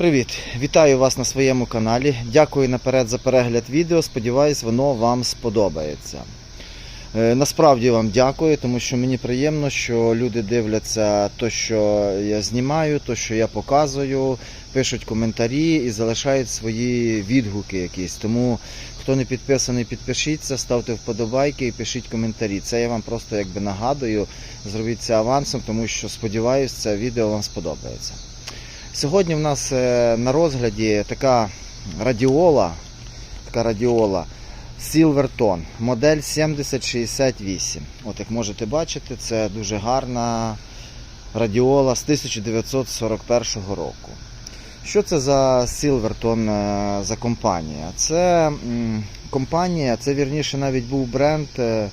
Привіт! Вітаю вас на своєму каналі. Дякую наперед за перегляд відео. Сподіваюсь, воно вам сподобається. Е, Насправді вам дякую, тому що мені приємно, що люди дивляться те, що я знімаю, те, що я показую, пишуть коментарі і залишають свої відгуки якісь. Тому хто не підписаний, підпишіться, ставте вподобайки і пишіть коментарі. Це я вам просто якби нагадую. Зробіть це авансом, тому що сподіваюся, це відео вам сподобається. Сьогодні в нас е, на розгляді така радіола, така радіола Silverton, модель 7068. От як можете бачити, це дуже гарна радіола з 1941 року. Що це за Silverton е, за компанія? Це компанія, це вірніше навіть був бренд, е,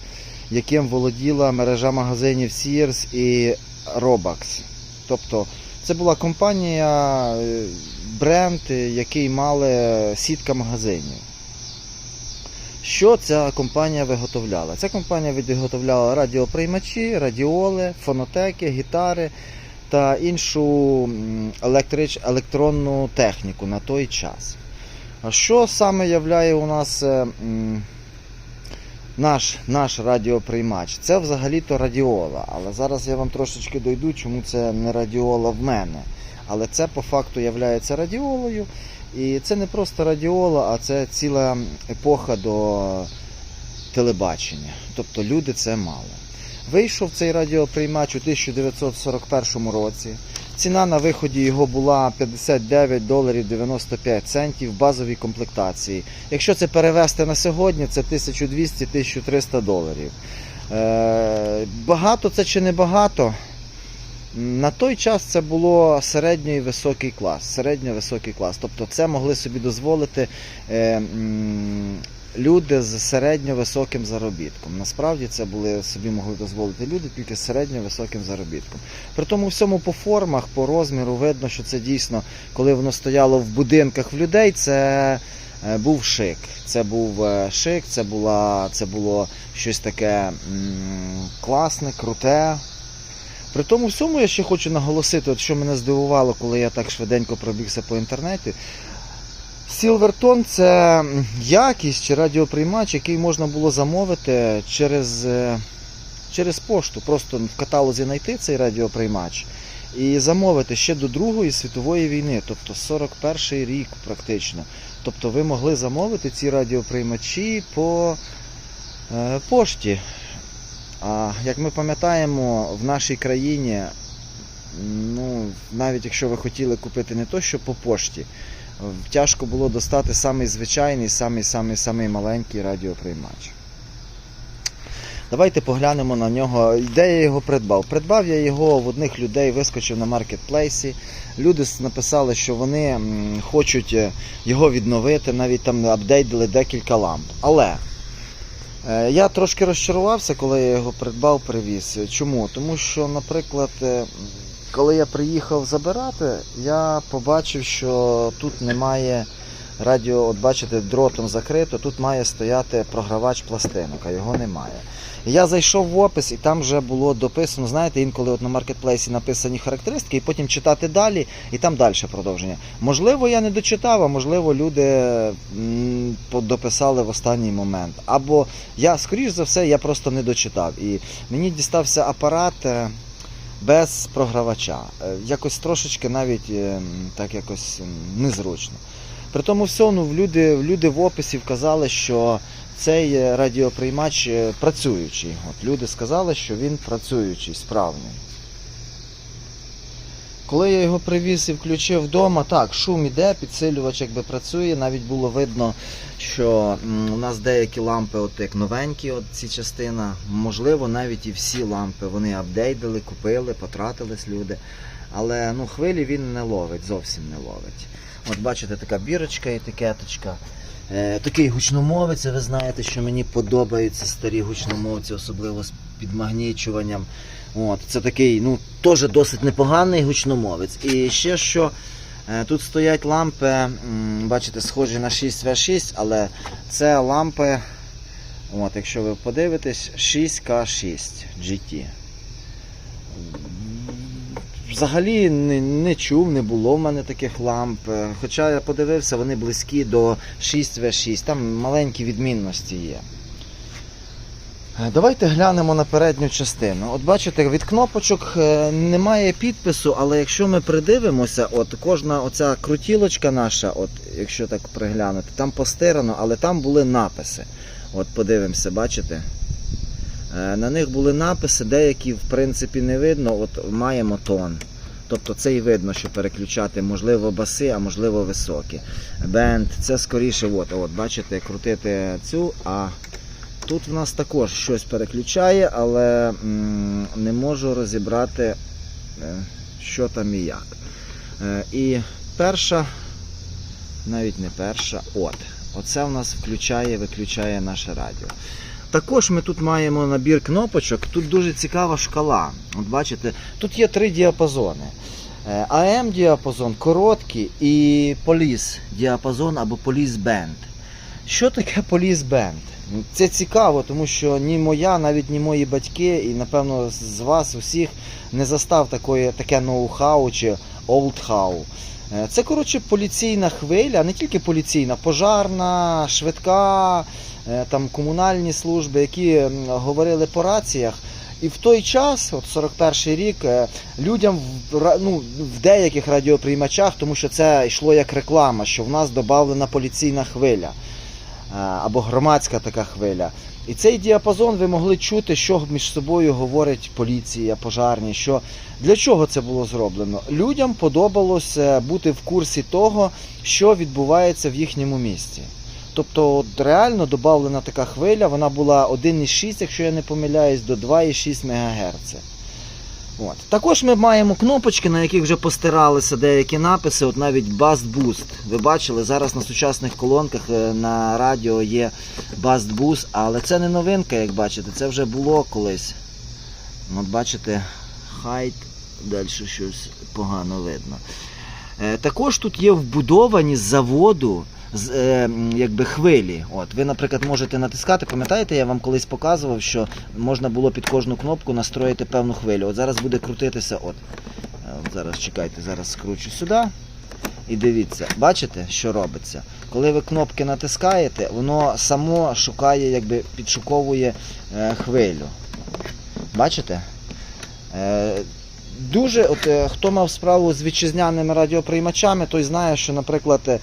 яким володіла мережа магазинів Sears і Robax. Тобто це була компанія, е, бренд, е, який мали сітка магазинів. Що ця компанія виготовляла? Ця компанія виготовляла радіоприймачі, радіоли, фонотеки, гітари та іншу електрич, електронну техніку на той час. А що саме являє у нас е, наш, наш радіоприймач? Це взагалі-то радіола. Але зараз я вам трошечки дойду, чому це не радіола в мене. Але це по факту є радіолою. І це не просто радіола, а це ціла епоха до телебачення. Тобто люди це мали. Вийшов цей радіоприймач у 1941 році. Ціна на виході його була 59 доларів 95 центів в базовій комплектації. Якщо це перевести на сьогодні, це 1200-1300 доларів. Е, багато це чи не багато? На той час це було середній високий клас. Середньо-високий клас. Тобто це могли собі дозволити е, люди з середньо-високим заробітком. Насправді це були собі могли дозволити люди тільки з середньо-високим заробітком. При тому всьому по формах, по розміру видно, що це дійсно, коли воно стояло в будинках в людей, це е, був шик. Це був е, шик, це, була, це було щось таке класне, круте. При тому всьому я ще хочу наголосити, от що мене здивувало, коли я так швиденько пробігся по інтернеті. Silverton це якість чи радіоприймач, який можна було замовити через, е, через пошту. Просто в каталозі знайти цей радіоприймач і замовити ще до Другої світової війни, тобто 41 рік практично. Тобто ви могли замовити ці радіоприймачі по е, пошті. А як ми пам'ятаємо, в нашій країні, ну, навіть якщо ви хотіли купити не то, що по пошті, тяжко було достати самий звичайний, самий самий самий маленький радіоприймач. Давайте поглянемо на нього. Де я його придбав? Придбав я його в одних людей, вискочив на маркетплейсі. Люди написали, що вони хочуть е, його відновити, навіть там апдейтили декілька ламп. Але Е, Я трошки розчарувався, коли я його придбав, привіз. Чому? Тому що, наприклад, е, коли я приїхав забирати, я побачив, що тут немає радіо, от бачите, дротом закрито, тут має стояти програвач пластинок, а його немає. Я зайшов в опис і там вже було дописано, знаєте, інколи от на маркетплейсі написані характеристики, і потім читати далі, і там далі продовження. Можливо, я не дочитав, а можливо, люди дописали в останній момент. Або я, скоріш за все, я просто не дочитав. І мені дістався апарат е, без програвача. Е, Якось трошечки навіть е, так якось незручно. При тому всьому люди, люди в описі вказали, що цей е, радіоприймач працюючий. От люди сказали, що він працюючий, справний. Коли я його привіз і включив вдома, так, шум іде, підсилювач якби працює. Навіть було видно, що у нас деякі лампи, от як новенькі, от ці частина, можливо, навіть і всі лампи вони апдейтили, купили, потратились люди. Але ну, хвилі він не ловить, зовсім не ловить. От бачите, така бірочка, етикеточка. Е, такий гучномовець, ви знаєте, що мені подобаються старі гучномовці, особливо з підмагнічуванням. От, це такий, ну, теж досить непоганий гучномовець. І ще що, е, тут стоять лампи, бачите, схожі на 6В6, але це лампи, от, якщо ви подивитесь, 6К6 GT. взагалі не, не чув, не було в мене таких ламп. Хоча я подивився, вони близькі до 6В6, там маленькі відмінності є. Е, Давайте глянемо на передню частину. От бачите, від кнопочок е, немає підпису, але якщо ми придивимося, от кожна оця крутілочка наша, от якщо так приглянути, там постирано, але там були написи. От подивимося, бачите? Е, На них були написи, деякі в принципі не видно, от маємо тон. Тобто це і видно, що переключати, можливо, баси, а можливо високі. Бенд, це скоріше, от, от, бачите, крутити цю, а тут в нас також щось переключає, але не можу розібрати, е, що там і як. Е, І перша, навіть не перша, от. Оце в нас включає, виключає наше радіо. Також ми тут маємо набір кнопочок. Тут дуже цікава шкала. От бачите, тут є три діапазони. Е, AM діапазон короткий і поліс діапазон або поліс бенд. Що таке поліс бенд? Це цікаво, тому що ні моя, навіть ні мої батьки, і напевно з вас усіх не застав такої, таке ноу-хау чи олд-хау. Е, Це, коротше, поліційна хвиля, не тільки поліційна, пожарна, швидка, е, там комунальні служби, які говорили по раціях. І в той час, от 41 рік, е, людям в, ну, в деяких радіоприймачах, тому що це йшло як реклама, що в нас додавлена поліційна хвиля або громадська така хвиля. І цей діапазон ви могли чути, що між собою говорить поліція, пожарні. Що для чого це було зроблено? Людям подобалося бути в курсі того, що відбувається в їхньому місті. Тобто, от реально додавлена така хвиля, вона була 1,6, якщо я не помиляюсь, до 2,6 МГц. От. Також ми маємо кнопочки, на яких вже постиралися деякі написи, от навіть Bust Boost. Ви бачили, зараз на сучасних колонках е, на радіо є Bust Boost, але це не новинка, як бачите, це вже було колись. От бачите, хайт, далі щось погано видно. Е, Також тут є вбудовані з заводу якби хвилі. От, ви, наприклад, можете натискати, пам'ятаєте, я вам колись показував, що можна було під кожну кнопку настроїти певну хвилю. От зараз буде крутитися. От. Е, зараз чекайте, зараз скручу сюди. І дивіться, бачите, що робиться? Коли ви кнопки натискаєте, воно само шукає, якби підшуковує е, хвилю. Бачите? Дуже, от е, хто мав справу з вітчизняними радіоприймачами, той знає, що, наприклад, е,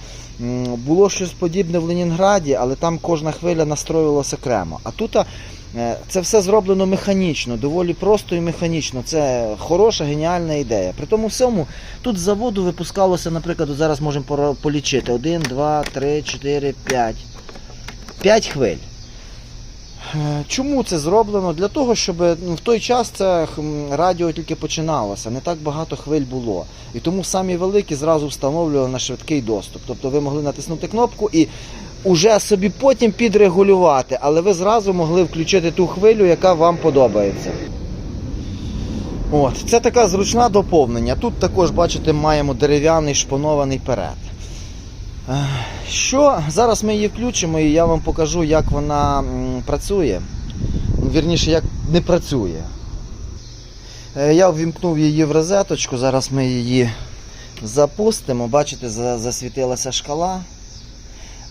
було щось подібне в Ленінграді, але там кожна хвиля настроювалася окремо. А тут е, це все зроблено механічно, доволі просто і механічно. Це хороша, геніальна ідея. При тому всьому тут з заводу випускалося, наприклад, зараз можемо полічити: 1, 2, 3, 4, 5. 5 хвиль. Е, Чому це зроблено? Для того, щоб ну, в той час це радіо тільки починалося, не так багато хвиль було. І тому самі великі зразу встановлювали на швидкий доступ. Тобто ви могли натиснути кнопку і уже собі потім підрегулювати, але ви зразу могли включити ту хвилю, яка вам подобається. От, це така зручна доповнення. Тут також, бачите, маємо дерев'яний шпонований перед. Що зараз ми її включимо і я вам покажу, як вона працює. Ну, Вірніше, як не працює. Е, Я ввімкнув її в розеточку, зараз ми її запустимо. Бачите, засвітилася шкала.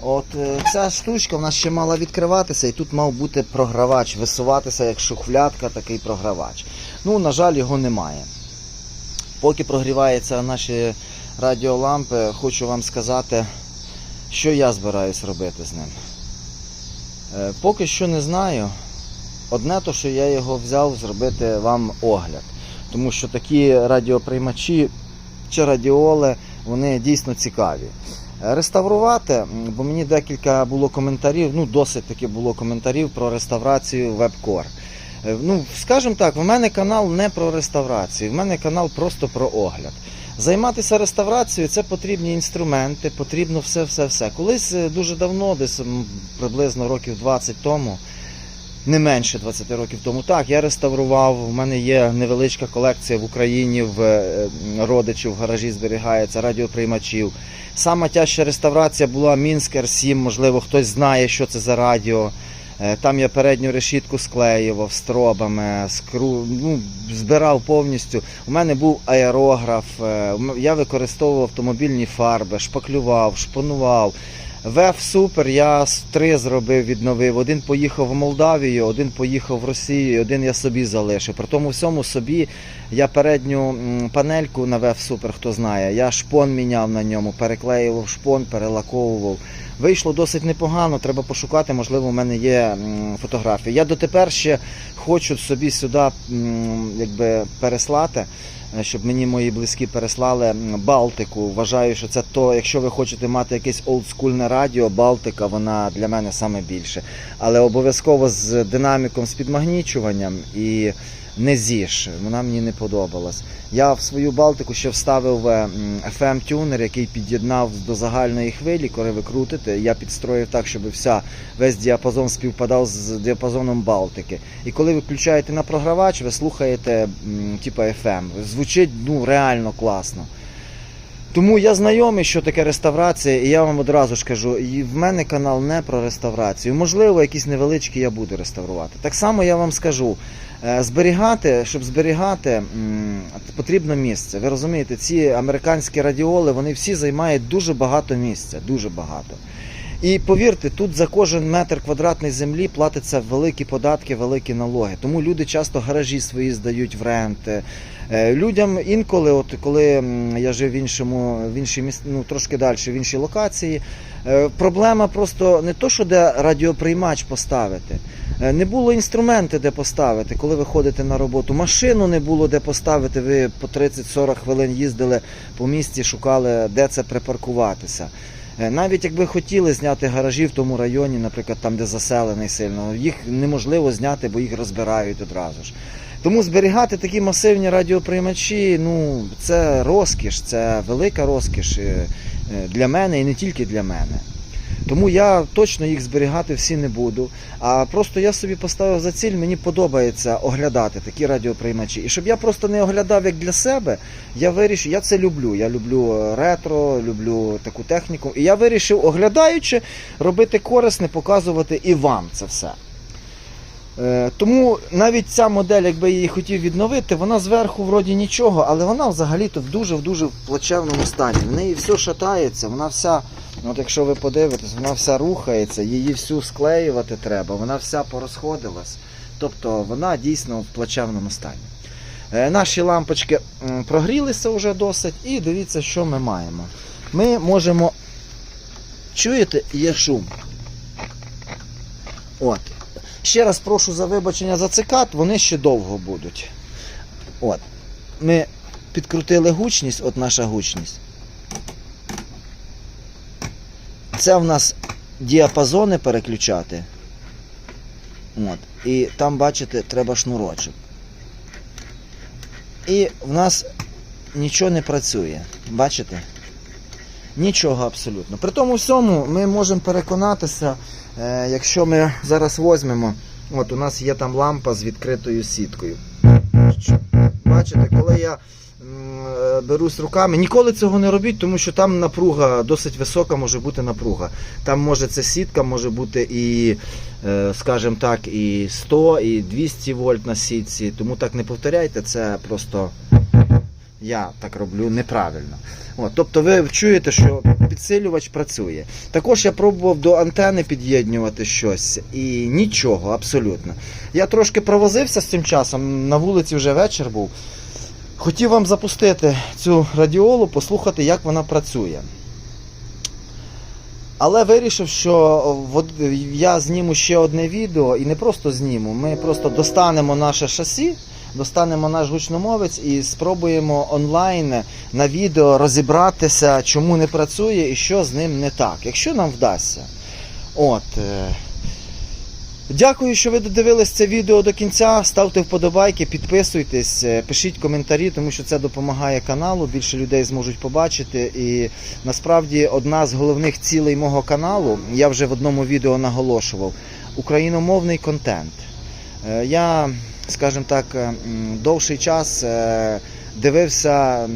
От е, ця штучка в нас ще мала відкриватися, і тут мав бути програвач, висуватися як шухлядка, такий програвач. Ну, на жаль, його немає. Поки прогріваються наші радіолампи, хочу вам сказати, що я збираюсь робити з ним. Е, Поки що не знаю. Одне то, що я його взяв зробити вам огляд. Тому що такі радіоприймачі чи радіоли, вони дійсно цікаві. Е, Реставрувати, бо мені декілька було коментарів, ну досить таки було коментарів про реставрацію WebCore. Е, Ну, скажімо так, в мене канал не про реставрацію, в мене канал просто про огляд. Займатися реставрацією це потрібні інструменти, потрібно все-все-все. Колись е, дуже давно, десь приблизно років 20 тому, не менше 20 років тому, так, я реставрував. У мене є невеличка колекція в Україні в е, родичів в гаражі зберігається радіоприймачів. Сама тяжча реставрація була Мінськ R7, можливо, хтось знає, що це за радіо. Е, Там я передню решітку склеював стробами, скру... ну, збирав повністю. У мене був аерограф, е, я використовував автомобільні фарби, шпаклював, шпонував. ВЕФ супер, я три зробив, відновив. Один поїхав в Молдавію, один поїхав в Росію, один я собі залишив. При тому всьому собі я передню панельку на ВЕФ супер, хто знає. Я шпон міняв на ньому, переклеював шпон, перелаковував. Вийшло досить непогано, треба пошукати, можливо, у мене є фотографії. Я дотепер ще хочу собі сюди якби, переслати, е, щоб мені мої близькі переслали Балтику. Вважаю, що це то, якщо ви хочете мати якесь олдскульне радіо, Балтика, вона для мене саме більше. Але обов'язково з динаміком, з підмагнічуванням і не зіж. Вона мені не подобалась. Я в свою Балтику ще вставив е, FM-тюнер, який під'єднав до загальної хвилі, коли ви крутите. Я підстроїв так, щоб вся, весь діапазон співпадав з діапазоном Балтики. І коли ви включаєте на програвач, ви слухаєте типу, FM. Звучить ну, реально класно. Тому я знайомий, що таке реставрація, і я вам одразу ж кажу, в мене канал не про реставрацію. Можливо, якісь невеличкі я буду реставрувати. Так само я вам скажу, е, зберігати, щоб зберігати, потрібно місце. Ви розумієте, ці американські радіоли, вони всі займають дуже багато місця, дуже багато. І повірте, тут за кожен метр квадратний землі платяться великі податки, великі налоги. Тому люди часто гаражі свої здають в рент. Е, Людям інколи, от коли я жив в іншому, в іншій міс... ну, трошки далі, в іншій локації, е, проблема просто не то, що де радіоприймач поставити. Е, Не було інструменти, де поставити, коли ви ходите на роботу. Машину не було де поставити. Ви по 30-40 хвилин їздили по місті, шукали, де це припаркуватися. Е, Навіть якби хотіли зняти гаражі в тому районі, наприклад, там, де заселений сильно, їх неможливо зняти, бо їх розбирають одразу ж. Тому зберігати такі масивні радіоприймачі, ну це розкіш, це велика розкіш е, е, для мене і не тільки для мене. Тому я точно їх зберігати всі не буду. А просто я собі поставив за ціль, мені подобається оглядати такі радіоприймачі. І щоб я просто не оглядав як для себе, я вирішив, я це люблю. Я люблю е, ретро, люблю таку техніку. І я вирішив, оглядаючи, робити корисне, показувати і вам це все. Е, Тому навіть ця модель, якби я її хотів відновити, вона зверху вроді нічого, але вона взагалі-то в дуже в дуже плачевному стані. В неї все шатається, вона вся, от якщо ви подивитесь, вона вся рухається, її всю склеювати треба, вона вся порозходилась. Тобто вона дійсно в плачевному стані. Е, Наші лампочки прогрілися вже досить, і дивіться, що ми маємо. Ми можемо. Чуєте, є шум. От. Ще раз прошу за вибачення за цикад, вони ще довго будуть. От. Ми підкрутили гучність, от наша гучність. Це в нас діапазони переключати. От. І там, бачите, треба шнурочок. І в нас нічого не працює. Бачите? Нічого абсолютно. При тому всьому ми можемо переконатися, е, якщо ми зараз візьмемо, от у нас є там лампа з відкритою сіткою. Бачите, коли я берусь руками, ніколи цього не робіть, тому що там напруга досить висока може бути напруга. Там може це сітка, може бути і, е, скажімо так, і 100, і 200 вольт на сітці. Тому так не повторяйте, це просто я так роблю неправильно. От, тобто ви чуєте, що підсилювач працює. Також я пробував до антени під'єднувати щось і нічого абсолютно. Я трошки провозився з цим часом, на вулиці вже вечір був. Хотів вам запустити цю радіолу, послухати, як вона працює. Але вирішив, що я зніму ще одне відео і не просто зніму, ми просто достанемо наше шасі, достанемо наш гучномовець і спробуємо онлайн на відео розібратися, чому не працює і що з ним не так, якщо нам вдасться. От. Дякую, що ви додивились це відео до кінця. Ставте вподобайки, підписуйтесь, е, пишіть коментарі, тому що це допомагає каналу. Більше людей зможуть побачити. І насправді одна з головних цілей мого каналу, я вже в одному відео наголошував, україномовний контент. Е, Я, скажімо так, е, довший час е, дивився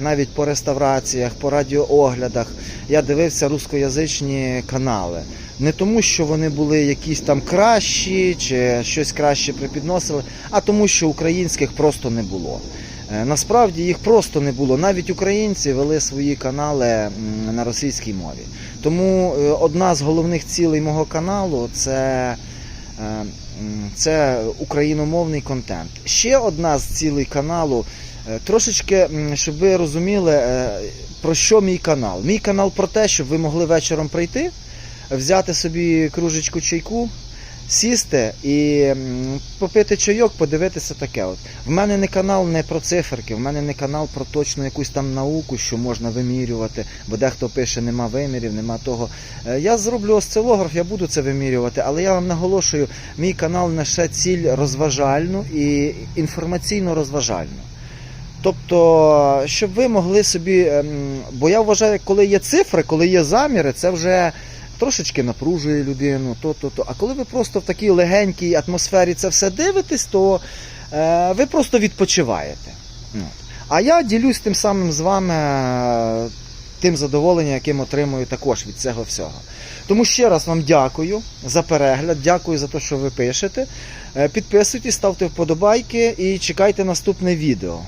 навіть по реставраціях, по радіооглядах. Я дивився рускоязичні канали. Не тому, що вони були якісь там кращі чи щось краще припідносили, а тому, що українських просто не було. Е, Насправді їх просто не було. Навіть українці вели свої канали на російській мові. Тому е, одна з головних цілей мого каналу це, е, це україномовний контент. Ще одна з цілей каналу трошечки, щоб ви розуміли, е, про що мій канал. Мій канал про те, щоб ви могли вечором прийти, взяти собі кружечку чайку. Сісти і попити чайок, подивитися таке. От в мене не канал не про циферки, в мене не канал про точну якусь там науку, що можна вимірювати, бо дехто пише, нема вимірів, нема того. Е, Я зроблю осцилограф, я буду це вимірювати, але я вам наголошую, мій канал несе ціль розважальну і інформаційно розважальну. Тобто, щоб ви могли собі. ем, Бо я вважаю, коли є цифри, коли є заміри, це вже трошечки напружує людину, то, то, то. А коли ви просто в такій легенькій атмосфері це все дивитесь, то е, ви просто відпочиваєте. Ну. А я ділюсь тим самим з вами е, тим задоволенням, яким отримую також від цього всього. Тому ще раз вам дякую за перегляд, дякую за те, що ви пишете. Е, Підписуйтесь, ставте вподобайки і чекайте наступне відео.